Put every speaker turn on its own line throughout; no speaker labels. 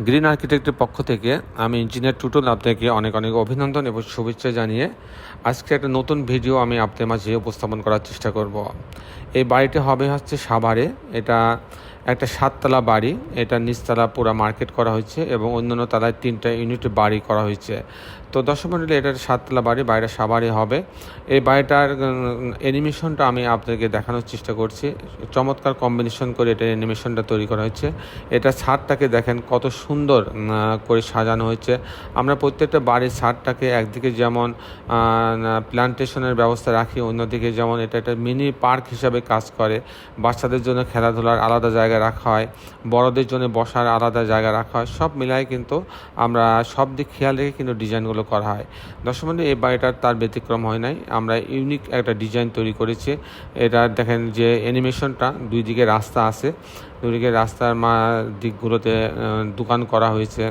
Green আর্কিটেক্টের পক্ষ থেকে আমি ইঞ্জিনিয়ার টুটুল আপনাকে অনেক অনেক অভিনন্দন এবং শুভেচ্ছা জানিয়ে আজকে একটা নতুন ভিডিও আমি আপনাদের মাঝে উপস্থাপন করার চেষ্টা করব। এই বাড়িটি হবে হচ্ছে সাভারে। এটা একটা সাততলা বাড়ি, এটা নিচতলা পুরা মার্কেট করা হয়েছে এবং অন্যান্য তলায় তিনটা ইউনিট বাড়ি করা হয়েছে। তো দর্শক মণ্ডলী এটা সাততলা বাড়ি বাইরে সাভারে হবে। এই বাড়িটার অ্যানিমেশনটা আমি আপনাকে দেখানোর চেষ্টা করছি। চমৎকার কম্বিনেশন করে এটা অ্যানিমেশনটা তৈরি করা হয়েছে। এটা ছাদটাকে দেখেন কত সুন্দর করে সাজানো হয়েছে। আমরা প্রত্যেকটা বাড়ির ছাদটাকে একদিকে যেমন প্ল্যান্টেশনের ব্যবস্থা রাখি, অন্যদিকে যেমন এটা একটা মিনি পার্ক হিসাবে কাজ করে। বাচ্চাদের জন্য খেলাধুলার আলাদা জায়গা রাখা হয় বড়দের জন্য বসার আলাদা জায়গা রাখা হয় সব মিলাই কিন্তু আমরা সব দিক খেয়াল রেখে কিন্তু ডিজাইনগুলো করা হয়। দর্শক বন্ধু, এই বাড়িটার তার ব্যতিক্রম হয় নাই। আমরা ইউনিক একটা ডিজাইন তৈরি করেছি। এটা দেখেন যে অ্যানিমেশনটা দুই দিকে রাস্তা আছে। দুই দিকে রাস্তার মা দিকগুলোতে দোকান করা হয়েছে।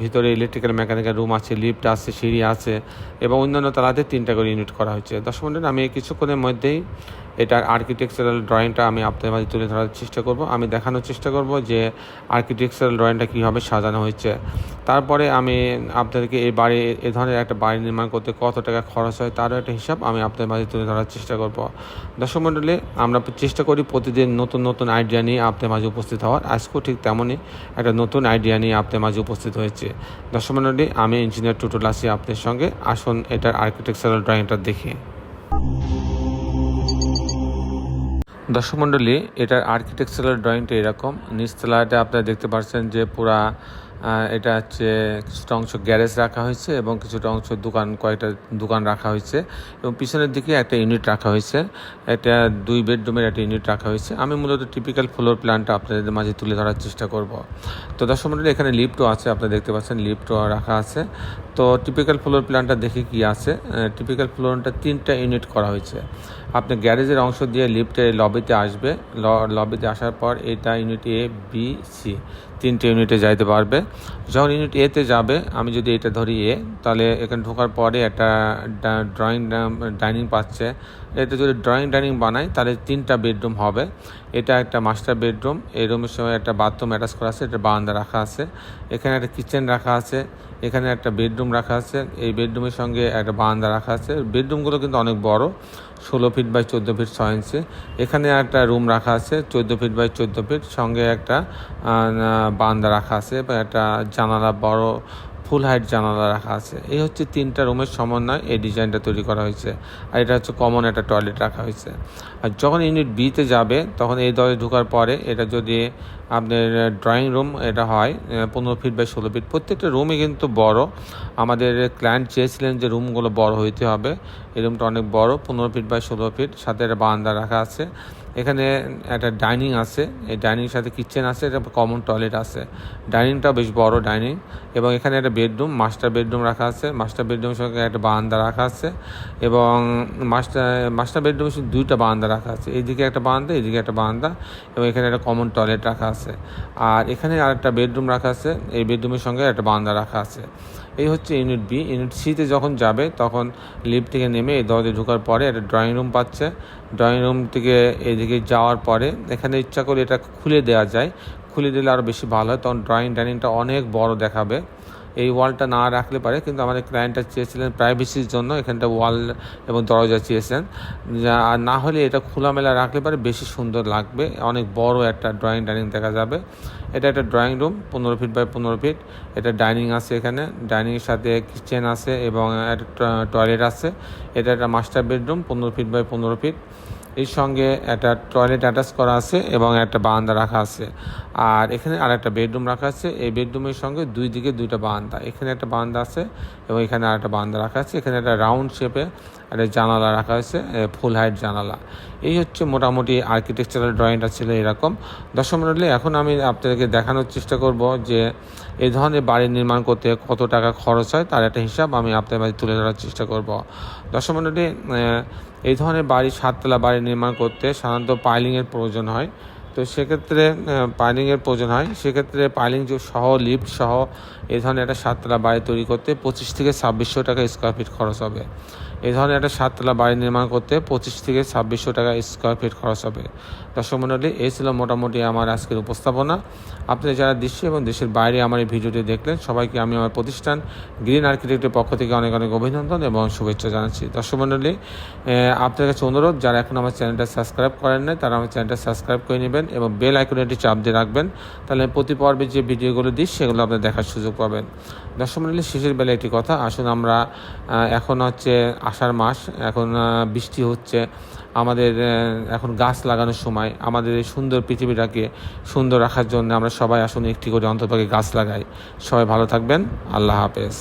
ভিতরে ইলেকট্রিক্যাল মেকানিক্যাল রুম আছে লিফট আছে সিঁড়ি আছে এবং অন্যান্য তালাতে তিনটা করে ইউনিট করা হয়েছে। দর্শক আমি কিছুক্ষণের মধ্যেই এটার আর্কিটেকচারাল ড্রয়িংটা আমি আপনাদের মাঝে তুলে ধরার চেষ্টা করব। আমি দেখানোর চেষ্টা করব যে আর্কিটেকচারাল ড্রয়িংটা কীভাবে সাজানো হয়েছে। তারপরে আমি আপনাদেরকে এই বাড়ি, এ ধরনের একটা বাড়ি নির্মাণ করতে কত টাকা খরচ হয় তারও একটা হিসাব আমি আপনাদের মাঝে তুলে ধরার চেষ্টা করব। দর্শক আমরা চেষ্টা করি প্রতিদিন নতুন নতুন আইডিয়া নিয়ে আপনাদের মাঝে উপস্থিত হওয়ার। আজকেও ঠিক তেমনই একটা নতুন আইডিয়া নিয়ে আপনাদের মাঝে উপস্থিত হয়েছে। দর্শক আমি ইঞ্জিনিয়ার টুটুল আসি আপনাদের সঙ্গে। আসুন এটার আর্কিটেকচারাল ড্রয়িংটা দেখি। দর্শক মণ্ডলী এটার আর্কিটেকচারাল ড্রয়িংটা এরকম। নিচতলাটা আপনারা দেখতে পাচ্ছেন যে পুরা এটা হচ্ছে কিছুটা অংশ গ্যারেজ রাখা হয়েছে এবং কিছুটা অংশ দোকান, কয়েকটা দোকান রাখা হয়েছে এবং পিছনের দিকে একটা ইউনিট রাখা হয়েছে। এটা দুই বেডরুমের একটা ইউনিট রাখা হয়েছে। আমি মূলত টিপিক্যাল ফ্লোর প্ল্যানটা আপনাদের মাঝে তুলে ধরার চেষ্টা করব। তো দর্শক মণ্ডলী, এখানে লিফটও আছে আপনারা দেখতে পাচ্ছেন লিফটও রাখা আছে। তো টিপিক্যাল ফ্লোর প্ল্যানটা দেখি কি আছে? টিপিক্যাল ফ্লোরটা তিনটা ইউনিট করা হয়েছে। আপনি গ্যারেজের অংশ দিয়ে লিফটে লবিতে আসবে। লবিতে আসার পর এটা ইউনিট এ বি সি তিনটে ইউনিটে যাইতে পারবে। যখন ইউনিট এতে যাবে, আমি যদি এটা ধরি এ তাহলে এখানে ঢোকার পরে একটা ড্রয়িং ডাইনিং পাচ্ছে। এটা যদি ড্রয়িং ডাইনিং বানাই, তাহলে তিনটা বেডরুম হবে। এটা একটা মাস্টার বেডরুম এই রুমের সঙ্গে একটা বাথরুম অ্যাটাচ করা আছে, এটা বারান্দা রাখা আছে। এখানে একটা কিচেন রাখা আছে, এখানে একটা বেডরুম রাখা আছে, এই বেডরুমের সঙ্গে একটা বারান্দা রাখা আছে। বেডরুমগুলো কিন্তু অনেক বড়, ষোলো ফিট বাই চোদ্দ ফিট ছয় ইঞ্চি এখানে একটা রুম রাখা আছে, চোদ্দ ফিট বাই চোদ্দ ফিট সঙ্গে একটা আহ, বারান্দা রাখা আছে বা একটা জানালা বড় ফুল হাইট জানালা রাখা আছে। এই হচ্ছে তিনটা রুমের সমন্বয় এই ডিজাইনটা তৈরি করা হয়েছে। আর এটা হচ্ছে কমন একটা টয়লেট রাখা হয়েছে। আর যখন ইউনিট বিতে যাবে তখন এই দলে ঢোকার পরে এটা যদি আপনার ড্রয়িং রুম এটা হয় পনেরো ফিট বাই ষোলো ফিট প্রত্যেকটা রুমই কিন্তু বড়। আমাদের ক্লায়েন্ট চেয়েছিলেন যে রুমগুলো বড় হইতে হবে। এই রুমটা অনেক বড় পনেরো ফিট বাই ষোলো ফিট সাথে একটা বারান্দা রাখা আছে। এখানে একটা ডাইনিং আছে। এই ডাইনিং সাথে কিচেন আছে, এটা কমন টয়লেট আছে। ডাইনিংটাও বেশ বড় ডাইনিং এবং এখানে একটা বেডরুম, মাস্টার বেডরুম রাখা আছে। মাস্টার বেডরুমের সঙ্গে একটা বারান্দা রাখা আছে এবং মাস্টার মাস্টার বেডরুমের সঙ্গে দুইটা বারান্দা রাখা আছে। এইদিকে একটা বারান্দা, এইদিকে একটা বারান্দা এবং এখানে একটা কমন টয়লেট রাখা আছে। আর এখানে আরেকটা বেডরুম রাখা আছে। এই বেডরুমের সঙ্গে একটা বারান্দা রাখা আছে। এই হচ্ছে ইউনিট বি। ইউনিট সিতে যখন যাবে, তখন লিফট থেকে নেমে এই দরজায় ঢোকার পরে একটা ড্রয়িং রুম পাচ্ছে। ড্রয়িং রুম থেকে এদিকে যাওয়ার পরে এখানে ইচ্ছা করে এটা খুলে দেওয়া যায়। খুলে দিলে আরও বেশি ভালো হয়, তখন ড্রয়িং ডাইনিংটা অনেক বড় দেখাবে। এই ওয়ালটা না রাখলে পারে, কিন্তু আমাদের ক্লায়েন্টটা চেয়েছিলেন প্রাইভেসির জন্য, এখানটা ওয়াল এবং দরজা চেয়েছেন। আর না হলে এটা খোলামেলা রাখলে পারে, বেশি সুন্দর লাগবে। অনেক বড় একটা ড্রয়িং ডাইনিং দেখা যাবে। এটা একটা ড্রয়িং রুম পনেরো ফিট বাই পনেরো ফিট এটা ডাইনিং আছে এখানে। ডাইনিংয়ের সাথে কিচেন আছে এবং একটা টয়লেট আছে। এটা একটা মাস্টার বেডরুম পনেরো ফিট বাই পনেরো ফিট এর সঙ্গে একটা টয়লেট অ্যাটাচ করা আছে এবং একটা বারান্দা রাখা আছে। আর এখানে আর একটা বেডরুম রাখা আছে। এই বেডরুমের সঙ্গে দুই দিকে দুইটা বারান্দা। এখানে একটা বারান্দা আছে এবং এখানে আর একটা বারান্দা রাখা আছে। এখানে একটা রাউন্ড শেপে একটা জানালা রাখা হয়েছে ফুল হাইট জানালা। এই হচ্ছে মোটামুটি আর্কিটেকচারাল ড্রয়িংটা ছিল এরকম। দর্শক মণ্ডলী এখন আমি আপনাদেরকে দেখানোর চেষ্টা করব যে এই ধরনের বাড়ি নির্মাণ করতে কত টাকা খরচ হয়, তার একটা হিসাব আমি আপনাদের মাঝে তুলে ধরার চেষ্টা করব। দর্শক মণ্ডলী এই ধরনের বাড়ি, সাততলা বাড়ি নির্মাণ করতে সাধারণত পাইলিংয়ের প্রয়োজন হয়। তো সেক্ষেত্রে পাইলিংয়ের প্রয়োজন হয়। সেক্ষেত্রে পাইলিং সহ লিফট সহ, এই ধরনের একটা সাততলা বাড়ি তৈরি করতে পঁচিশ থেকে ছাব্বিশশো টাকা স্কোয়ার ফিট খরচ হবে। এই ধরনের একটা সাততলা বাড়ি নির্মাণ করতে পঁচিশ থেকে ছাব্বিশশো টাকা স্কোয়ার ফিট খরচ হবে। দর্শক মণ্ডলী এই ছিল মোটামুটি আমার আজকের উপস্থাপনা। আপনারা যারা দেশে এবং দেশের বাইরে আমার এই ভিডিওটি দেখলেন, সবাইকে আমি আমার প্রতিষ্ঠান গ্রিন আর্কিটেক্টের পক্ষ থেকে অনেক অনেক অভিনন্দন এবং শুভেচ্ছা জানাচ্ছি। দর্শক মণ্ডলী আপনার কাছে অনুরোধ, যারা এখন আমার চ্যানেলটা সাবস্ক্রাইব করেন নাই, তারা আমার চ্যানেলটা সাবস্ক্রাইব করে নেবেন এবং বেল আইকনটি চাপ দিয়ে রাখবেন, তাহলে প্রতি পর্বে যে ভিডিওগুলো দিই, সেগুলো আপনার দেখার সুযোগ পাবেন। দর্শক মণ্ডলী শেষের বেলা একটি কথা, আসুন আমরা এখন হচ্ছে আষাঢ় মাস, এখন বৃষ্টি হচ্ছে। আমাদের এখন গাছ লাগানোর সময় আমাদের এই সুন্দর পৃথিবীটাকে সুন্দর রাখার জন্য আমরা সবাই আসুন একটি করে অন্তর্ভাগে গাছ লাগাই। সবাই ভালো থাকবেন। আল্লাহ হাফেজ।